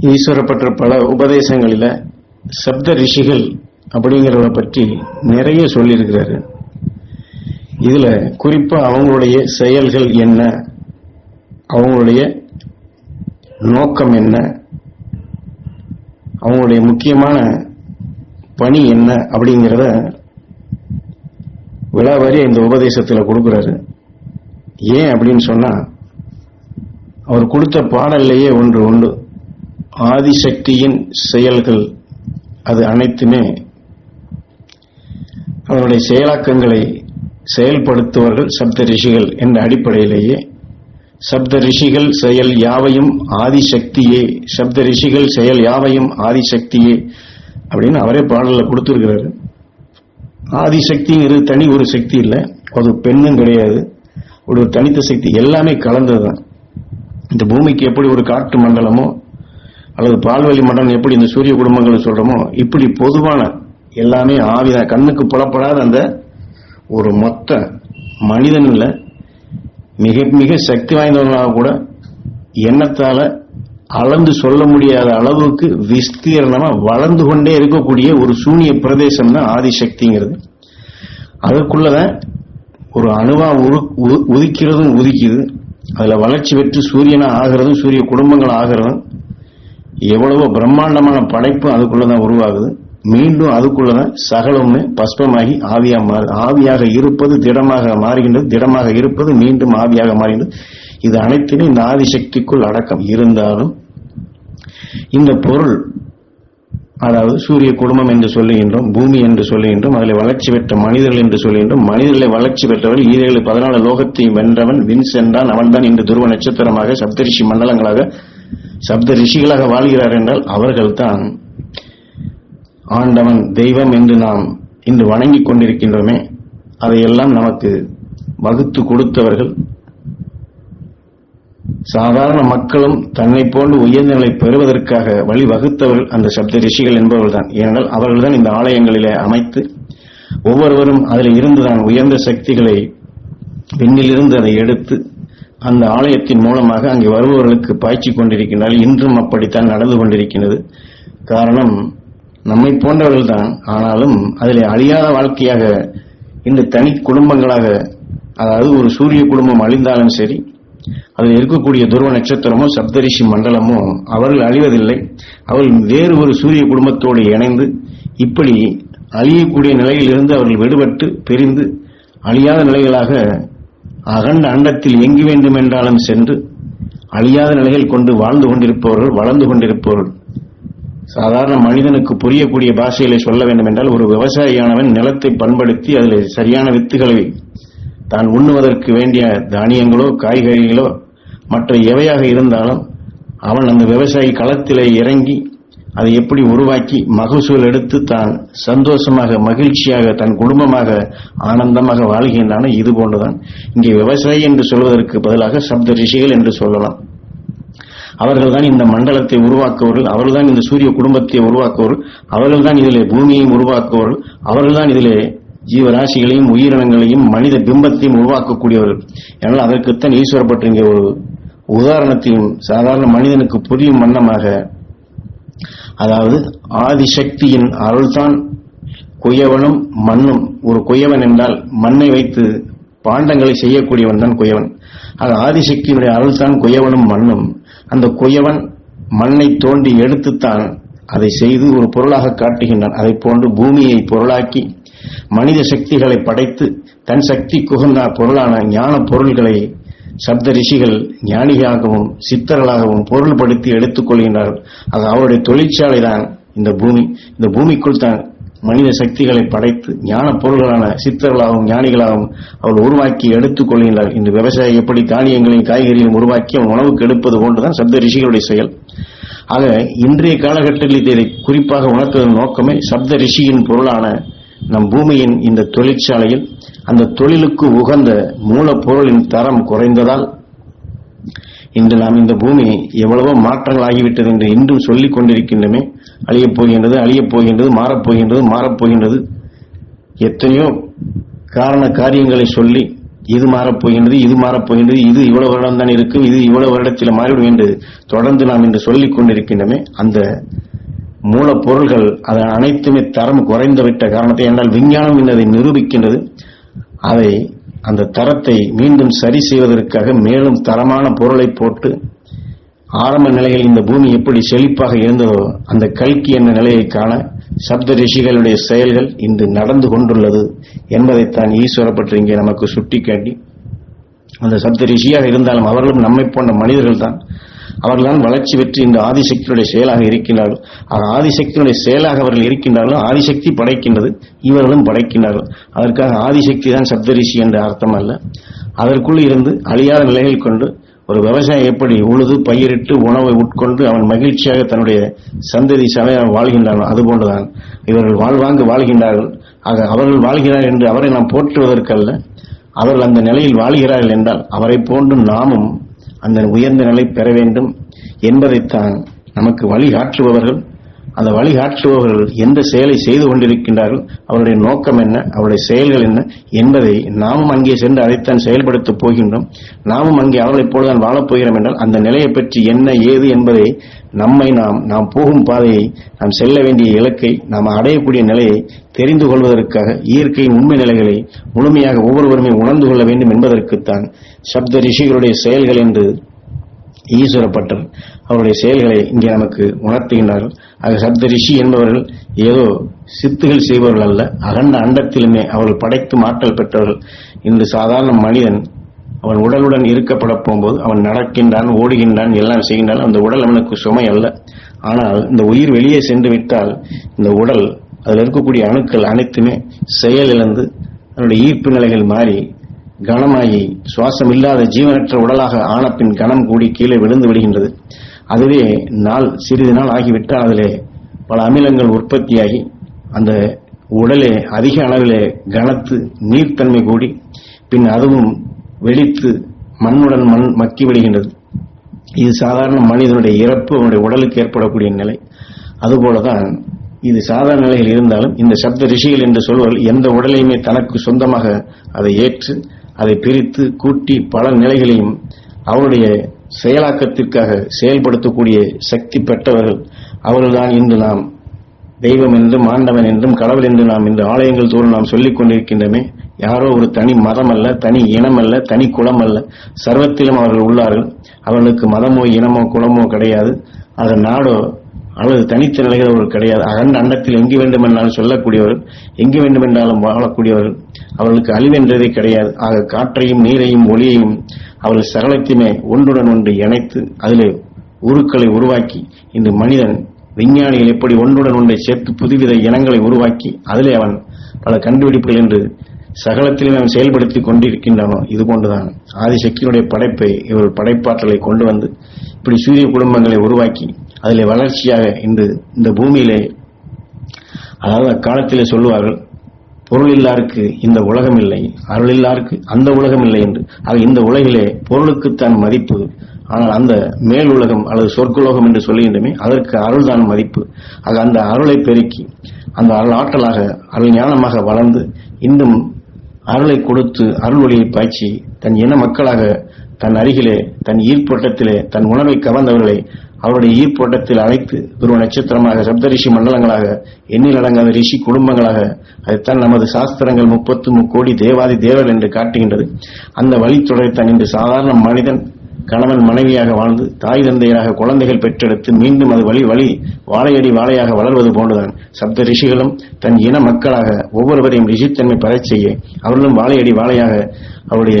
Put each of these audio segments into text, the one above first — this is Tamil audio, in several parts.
ஈஸ்வரப்பட்ட பல உபதேசங்களில் சப்த ரிஷிகள் அப்படிங்கிறத பற்றி நிறைய சொல்லியிருக்கிறாரு. இதில் குறிப்பாக அவங்களுடைய செயல்கள் என்ன? அவங்களுடைய நோக்கம் என்ன? அவங்களுடைய முக்கியமான பணி என்ன? அப்படிங்கிறத விழாவாரி இந்த உபதேசத்தில் கொடுக்குறாரு. ஏன் அப்படின்னு சொன்னால் அவர் கொடுத்த பாடல்லையே ஒன்று உண்டு. ஆதிசக்தியின் செயல்கள் அது அனைத்துமே அவருடைய செயலாக்கங்களை செயல்படுத்துவர்கள் சப்த ரிஷிகள் என்ற அடிப்படையிலேயே. சப்த ரிஷிகள் செயல் யாவையும் ஆதிசக்தியே சப்த ரிஷிகள் செயல் யாவையும் ஆதிசக்தியே அப்படின்னு அவரே பாடலில் கொடுத்திருக்கிறாரு. ஆதிசக்திங்கிறது தனி ஒரு சக்தி இல்லை அது பெண்ணும் கிடையாது. ஒரு தனித்த சக்தி எல்லாமே கலந்ததுதான். இந்த பூமிக்கு எப்படி ஒரு காற்று மண்டலமோ அல்லது பால்வெளி மண்டலம் எப்படி இந்த சூரிய குடும்பங்கள் சொல்றோமோ இப்படி பொதுவான எல்லாமே ஆவிதான் கண்ணுக்கு புலப்படாத அந்த ஒரு மொத்த மனிதனில் மிக மிக சக்தி வாய்ந்தவங்களாக கூட எண்ணத்தால அளந்து சொல்ல முடியாத அளவுக்கு விஸ்தீரணமா வளர்ந்து கொண்டே இருக்கக்கூடிய ஒரு சூனிய பிரதேசம் தான் ஆதிசக்திங்கிறது. அதற்குள்ளதான் ஒரு அணுவா உரு- உதிக்கிறதும் உதிக்குது. அதுல வளர்ச்சி பெற்று சூரியனா ஆகிறதும் சூரிய குடும்பங்கள் ஆகிறதும் எவ்வளவோ பிரம்மாண்டமான படைப்பு அதுக்குள்ளதான் உருவாகுது. மீண்டும் அதுக்குள்ளதான் சகலமுமே பஸ்பமாகி ஆவியா மாறு ஆவியாக இருப்பது திடமாக மாறுகின்றது திடமாக இருப்பது மீண்டும் ஆவியாக மாறுகின்றது. இது அனைத்துமே இந்த ஆதிசக்திக்குள் அடக்கம் இருந்தாலும் இந்த பொருள் அதாவது சூரிய குடும்பம் என்று சொல்லுகின்றோம் பூமி என்று சொல்லுகின்றோம் அதில் வளர்ச்சி பெற்ற மனிதர்கள் என்று சொல்லுகின்றோம் மனிதர்களை வளர்ச்சி பெற்றவர்கள் ஈரேழு பதினாலு லோகத்தையும் வென்றவன் வின் சென்றான் அவன்தான் இன்று துருவ நட்சத்திரமாக சப்தரிஷி மண்டலங்களாக சப்த ரிஷிகளாக வாழ்கிறார் என்றால் அவர்கள்தான் ஆண்டவன் தெய்வம் என்று நாம் இன்று வணங்கிக் கொண்டிருக்கின்றோமே அதையெல்லாம் நமக்கு வகுத்து கொடுத்தவர்கள் சாதாரண மக்களும் தன்னை போன்று உயர்ந்த நிலை பெறுவதற்காக வழி வகுத்தவர்கள் அந்த சப்த ரிஷிகள் என்பவர்கள்தான். ஏனென்றால் அவர்கள்தான் இந்த ஆலயங்களிலே அமைத்து ஒவ்வொருவரும் அதில் இருந்துதான் உயர்ந்த சக்திகளை விண்ணிலிருந்து அதை எடுத்து அந்த ஆலயத்தின் மூலமாக அங்கே வருபவர்களுக்கு பாய்ச்சி கொண்டிருக்கின்றால் இன்றும் அப்படித்தான் நடந்து கொண்டிருக்கிறது. காரணம் நம்மை போன்றவர்கள் தான். ஆனாலும் அதில் அழியாத வாழ்க்கையாக இந்த தனி குடும்பங்களாக அதாவது ஒரு சூரிய குடும்பம் அழிந்தாலும் சரி அதில் இருக்கக்கூடிய துருவ நட்சத்திரமோ சப்தரிஷி மண்டலமோ அவர்கள் அழிவதில்லை. அவர்கள் வேறு ஒரு சூரிய குடும்பத்தோடு இணைந்து இப்படி அழியக்கூடிய நிலையிலிருந்து அவர்கள் விடுபட்டு பிரிந்து அழியாத நிலைகளாக அகண்ட அண்டத்தில் எங்கு வேண்டும் என்றாலும் சென்று அழியாத நிலையில் கொண்டு வாழ்ந்து கொண்டிருப்பவர்கள் வளர்ந்து கொண்டிருப்பவர்கள். சாதாரண மனிதனுக்கு புரியக்கூடிய பாஷையிலே சொல்ல வேண்டும் என்றால் ஒரு விவசாயியானவன் நிலத்தை பண்படுத்தி அதில் சரியான வித்துகளை தான் உண்ணுவதற்கு வேண்டிய தானியங்களோ காய்கறிகளோ மற்ற எவையாக இருந்தாலும் அவன் அந்த விவசாயி களத்திலே இறங்கி அதை எப்படி உருவாக்கி மகசூல் எடுத்து தான் சந்தோஷமாக மகிழ்ச்சியாக தன் குடும்பமாக ஆனந்தமாக வாழ்கின்றன இது போன்றுதான். இங்கே விவசாயி என்று சொல்வதற்கு பதிலாக சப்த ரிஷிகள் என்று சொல்லலாம். அவர்கள்தான் இந்த மண்டலத்தை உருவாக்குவர்கள் அவர்கள்தான் இந்த சூரிய குடும்பத்தை உருவாக்குவர்கள் அவர்கள்தான் இதிலே பூமியையும் உருவாக்குவர்கள் அவர்கள்தான் இதிலே ஜீவராசிகளையும் உயிரினங்களையும் மனித பிம்பத்தையும் உருவாக்கக்கூடியவர்கள். ஏனால் அதற்குத்தான் ஈஸ்வரப்பட்டு இங்கே ஒரு உதாரணத்தையும் சாதாரண மனிதனுக்கு புரியும் வண்ணமாக அதாவது ஆதிசக்தியின் அருள்தான் குயவனும் மண்ணும். ஒரு குயவன் என்றால் மண்ணை வைத்து பாண்டங்களை செய்யக்கூடியவன் தான் குயவன். அது ஆதிசக்தியினுடைய அருள்தான் குயவனும் மண்ணும். அந்த குயவன் மண்ணை தோண்டி எடுத்துத்தான் அதை செய்து ஒரு பொருளாக காட்டுகின்றான். அதை போன்று பூமியை பொருளாக்கி மனித சக்திகளை படைத்து தன் சக்தி குகந்த பொருளான ஞான பொருள்களை சப்த ரிஷிகள் ஞானிகளாகவும் சித்தர்களாகவும் பொருள்படுத்தி எடுத்துக் கொள்கின்றார்கள். அது அவருடைய தொழிற்சாலை தான் இந்த பூமி. இந்த பூமிக்குள் தான் மனித சக்திகளை படைத்து ஞான பொருள்களான சித்தர்களாகவும் ஞானிகளாகவும் அவள் உருவாக்கி எடுத்துக் கொள்கின்றார் இந்த விவசாயி எப்படி தானியங்களையும் காய்கறிகளையும் உருவாக்கி அவன் உணவுக்கு எடுப்பது போன்றுதான் சப்த ரிஷிகளுடைய செயல். ஆக இன்றைய காலகட்டத்தில் இதை குறிப்பாக உணர்த்துவதன் நோக்கமே சப்த ரிஷியின் பொருளான நம் பூமியின் இந்த தொழிற்சாலையில் அந்த தொழிலுக்கு உகந்த மூலப்பொருளின் தரம் குறைந்ததால் இன்று நாம் இந்த பூமி எவ்வளவோ மாற்றங்கள் ஆகிவிட்டது என்று இன்றும் சொல்லிக் கொண்டிருக்கின்றமே. அழியப் போகின்றது அழியப் போகின்றது மாறப் போகின்றது மாறப் போகின்றது. எத்தனையோ காரண காரியங்களை சொல்லி இது மாறப் போகின்றது இது மாறப்போகின்றது இது இவ்வளவு வருடம் தான் இருக்கும் இது இவ்வளவு வருடத்தில் மாறிவிடும் என்று தொடர்ந்து நாம் இன்று சொல்லிக் கொண்டிருக்கின்றமே. அந்த மூலப்பொருள்கள் அது அனைத்துமே தரம் குறைந்துவிட்ட காரணத்தை என்றால் விஞ்ஞானம் இன்னதை நிரூபிக்கின்றது. அதை அந்த தரத்தை மீண்டும் சரி செய்வதற்காக மேலும் தரமான பொருளை போட்டு ஆரம்ப நிலையில் இந்த பூமி எப்படி செழிப்பாக இருந்ததோ அந்த கல்கி என்ற நிலையை காண சப்த ரிஷிகளுடைய செயல்கள் இன்று நடந்து கொண்டுள்ளது என்பதைத்தான் ஈஸ்வர பற்றி இங்கே நமக்கு சுட்டிக்காட்டி. அந்த சப்த ரிஷியாக இருந்தாலும் அவர்களும் நம்மை போன்ற மனிதர்கள் தான் அவர்கள்தான் வளர்ச்சி பெற்று இந்த ஆதிசக்தியுடைய செயலாக இருக்கின்றார்கள். ஆக ஆதிசக்தியுடைய செயலாக அவர்கள் இருக்கின்றார்கள் ஆதிசக்தி படைக்கின்றது இவர்களும் படைக்கின்றார்கள். அதற்காக ஆதிசக்தி தான் சப்தரிஷி என்ற அர்த்தம் அல்ல. அதற்குள் இருந்து அழியாத நிலையில் கொண்டு ஒரு விவசாயி எப்படி உழுது பயிரிட்டு உணவை உட்கொண்டு அவன் மகிழ்ச்சியாக தன்னுடைய சந்ததி சமய வாழ்கின்றான் அதுபோன்றுதான் இவர்கள் வாழ்வாங்கு வாழ்கின்றார்கள். ஆக அவர்கள் வாழ்கிறார் என்று அவரை நாம் போற்றுவதற்கல்ல. அவர்கள் அந்த நிலையில் வாழ்கிறார்கள் என்றால் அவரை போன்று நாமும் அந்த உயர்ந்த நிலை பெற வேண்டும் என்பதைத்தான் நமக்கு வழிகாட்டுபவர்கள் அந்த வழிகாட்டுபவர்கள் எந்த செயலை செய்து கொண்டிருக்கின்றார்கள் அவருடைய நோக்கம் என்ன அவருடைய செயல்கள் என்ன என்பதை நாமும் அங்கே சென்று அதைத்தான் செயல்படுத்தப் போகின்றோம். நாமும் அங்கே அவர்களைப் போலதான் வாழப்போகிறோம் என்றால் அந்த நிலையை பற்றி என்ன ஏது என்பதை நம்மை நாம் நாம் போகும் பாதையை நாம் செல்ல வேண்டிய இலக்கை நாம் அடையக்கூடிய நிலையை தெரிந்து கொள்வதற்காக இயற்கையின் உண்மை நிலைகளை முழுமையாக ஒவ்வொருவருமே உணர்ந்து கொள்ள வேண்டும் என்பதற்குத்தான் சப்த ரிஷிகளுடைய செயல்கள் என்று ஈஸ்வரப்பட்டர் அவருடைய செயல்களை இங்கே நமக்கு உணர்த்துகின்றார்கள் ஆக சப்த ரிஷி என்பவர்கள் ஏதோ சித்துகள் செய்பவர்கள் அல்ல அகண்ட அண்டத்திலுமே அவர்கள் படைத்து ஆற்றல் பெற்றவர்கள். இன்று சாதாரண மனிதன் அவன் உடலுடன் இருக்கப்பட போகும்போது அவன் நடக்கின்றான் ஓடுகின்றான் எல்லாம் செய்கின்றான். அந்த உடல் அவனுக்கு சுமை அல்ல. ஆனால் இந்த உயிர் வெளியே சென்று விட்டால் இந்த உடல் அதில் இருக்கக்கூடிய அணுக்கள் அனைத்துமே செயல் இழந்து அதனுடைய ஈர்ப்பு நிலைகள் மாறி கனமாயி சுவாசம் இல்லாத ஜீவனற்ற உடலாக ஆனப்பின் கனம் கூடி கீழே விழுந்து விடுகின்றது. அதுவே நாள் சிறிது நாள் ஆகிவிட்டால் அதிலே பல அமிலங்கள் உற்பத்தியாகி அந்த உடலே அதிக அளவிலே கனத்து நீர்த்தன்மை கூடி பின் அதுவும் வெடித்து மண்ணுடன் மண் மக்கி விடுகின்றது. இது சாதாரண மனிதனுடைய இறப்பு அவனுடைய உடலுக்கு ஏற்படக்கூடிய நிலை. அதுபோலதான் இது சாதாரண நிலையில் இருந்தாலும் இந்த சப்த ரிஷிகள் என்று சொல்வர்கள் எந்த உடலையுமே தனக்கு சொந்தமாக அதை ஏற்று அதை பிரித்து கூட்டி பல நிலைகளையும் அவருடைய செயலாக்கத்திற்காக செயல்படுத்தக்கூடிய சக்தி பெற்றவர்கள் அவர்கள்தான் இன்று நாம் தெய்வம் என்றும் ஆண்டவன் என்றும் கடவுள் என்று நாம் இந்த ஆலயங்கள் தோறும் நாம் சொல்லிக் கொண்டிருக்கின்றமே. யாரோ ஒரு தனி மதம் அல்ல தனி இனம் அல்ல தனி குலம் அல்ல சர்வத்திலும் அவர்கள் உள்ளார்கள். அவர்களுக்கு மதமோ இனமோ குலமோ கிடையாது. அது நாடோ அல்லது தனித்த நிலைகள் கிடையாது. அகண்ட அண்டத்தில் எங்கு வேண்டுமென்றாலும் சொல்லக்கூடியவர்கள் எங்கு வேண்டுமென்றாலும் வாழக்கூடியவர்கள். அவர்களுக்கு அழிவென்றதே கிடையாது. ஆக காற்றையும் நீரையும் ஒளியையும் அவர்கள் சகலத்தையுமே ஒன்றுடன் ஒன்று இணைத்து அதிலே உருக்களை உருவாக்கி இந்த மனிதன் விஞ்ஞானிகள் எப்படி ஒன்றுடன் ஒன்றை சேர்த்து புதுவித இனங்களை உருவாக்கி அதிலே அவன் பல கண்டுபிடிப்புகள் என்று சகலத்திலும் அவன் செயல்படுத்திக் கொண்டிருக்கின்றனோ இது போன்றுதான். ஆதிசக்தியினுடைய படைப்பை இவர்கள் படைப்பாற்றலை கொண்டு வந்து இப்படி சூரிய குடும்பங்களை உருவாக்கி அதிலே வளர்ச்சியாக இன்று இந்த பூமியிலே அதாவது அக்காலத்திலே சொல்லுவார்கள் பொருள் இல்லாருக்கு இந்த உலகம் இல்லை அருள் இல்லாருக்கு அந்த உலகம் இல்லை என்று. ஆக இந்த உலகிலே பொருளுக்குத்தான் மதிப்பு. ஆனால் அந்த மேல் உலகம் அல்லது சொர்க்குலோகம் என்று சொல்லுகின்றமே அதற்கு அருள் தான் மதிப்பு. ஆக அந்த அருளை பெருக்கி அந்த அருள் ஆற்றலாக அருள் ஞானமாக வளர்ந்து இன்னும் அருளை கொடுத்து அருள் ஒளியை பாய்ச்சி தன் இன மக்களாக தன் அருகிலே தன் ஈர்ப்பட்டத்திலே தன் உணர்வை கவர்ந்தவர்களை அவருடைய ஈர்ப்போட்டத்தில் அழைத்து துருவ நட்சத்திரமாக சப்தரிஷி மண்டலங்களாக எண்ணில் அடங்காத ரிஷி குடும்பங்களாக அதைத்தான் நமது சாஸ்திரங்கள் முப்பத்து முக்கோடி தேவாதி தேவர் என்று காட்டுகின்றது. அந்த வழித்தொடரைத்தான் இன்று சாதாரண மனிதன் கணவன் மனைவியாக வாழ்ந்து தாய் தந்தையராக குழந்தைகள் பெற்றெடுத்து மீண்டும் அது வழி வழி வாழையடி வாழையாக வளர்வது போன்றுதான். சப்த ரிஷிகளும் தன் இன மக்களாக ஒவ்வொருவரையும் ரிஷித்தன்மை பெறச் செய்ய அவர்களும் வாழையடி வாழையாக அவருடைய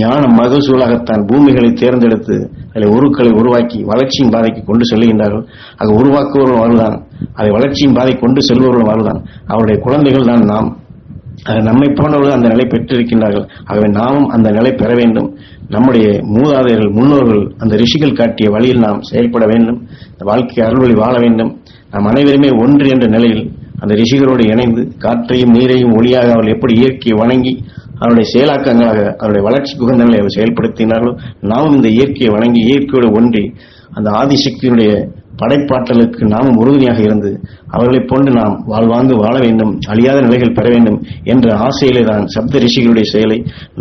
ஞான மகசூலாகத்தான் பூமிகளை தேர்ந்தெடுத்து அதில் உருக்களை உருவாக்கி வளர்ச்சியின் பாதைக்கு கொண்டு செல்கின்றார்கள். அதை உருவாக்குவவர்கள் அவர்தான் அதை வளர்ச்சியின் பாதை கொண்டு செல்பவர்கள் அவர்தான் அவருடைய குழந்தைகள் தான் நாம். நம்மை போன்றவர்கள் அந்த நிலை பெற்றிருக்கின்றார்கள். ஆகவே நாமும் அந்த நிலை பெற வேண்டும். நம்முடைய மூதாதையர்கள் முன்னோர்கள் அந்த ரிஷிகள் காட்டிய வழியில் நாம் செயல்பட வேண்டும். இந்த வாழ்க்கை அருள்வழி வாழ வேண்டும். நாம் அனைவருமே ஒன்று என்ற நிலையில் அந்த ரிஷிகளோடு இணைந்து காற்றையும் நீரையும் ஒளியாக அவர்கள் எப்படி இயற்கையை வணங்கி அவருடைய செயலாக்கங்களாக அவருடைய வளர்ச்சி குகந்தங்களை அவர் செயல்படுத்தினார்களோ நாமும் இந்த இயற்கையை வணங்கி இயற்கையோடு ஒன்றி அந்த ஆதிசக்தியினுடைய படைப்பாற்றலுக்கு நாமும் உறுதுணையாக இருந்து அவர்களைப் போன்று நாம் வாழ்வாங்கு வாழ வேண்டும் அழியாத நிலைகள் பெற வேண்டும் என்ற ஆசையிலே தான் சப்த ரிஷிகளுடைய செயலை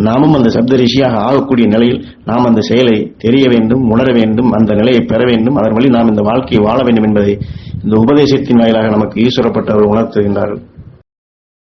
நாமும் அந்த சப்த ரிஷியாக ஆகக்கூடிய நிலையில் நாம் அந்த செயலை தெரிய வேண்டும் உணர வேண்டும் அந்த நிலையை பெற வேண்டும். அதன் வழி நாம் இந்த வாழ்க்கையை வாழ வேண்டும் என்பதை இந்த உபதேசத்தின் வாயிலாக நமக்கு ஈஸ்வரப்பட்டவர்கள் உணர்த்துகின்றார்கள்.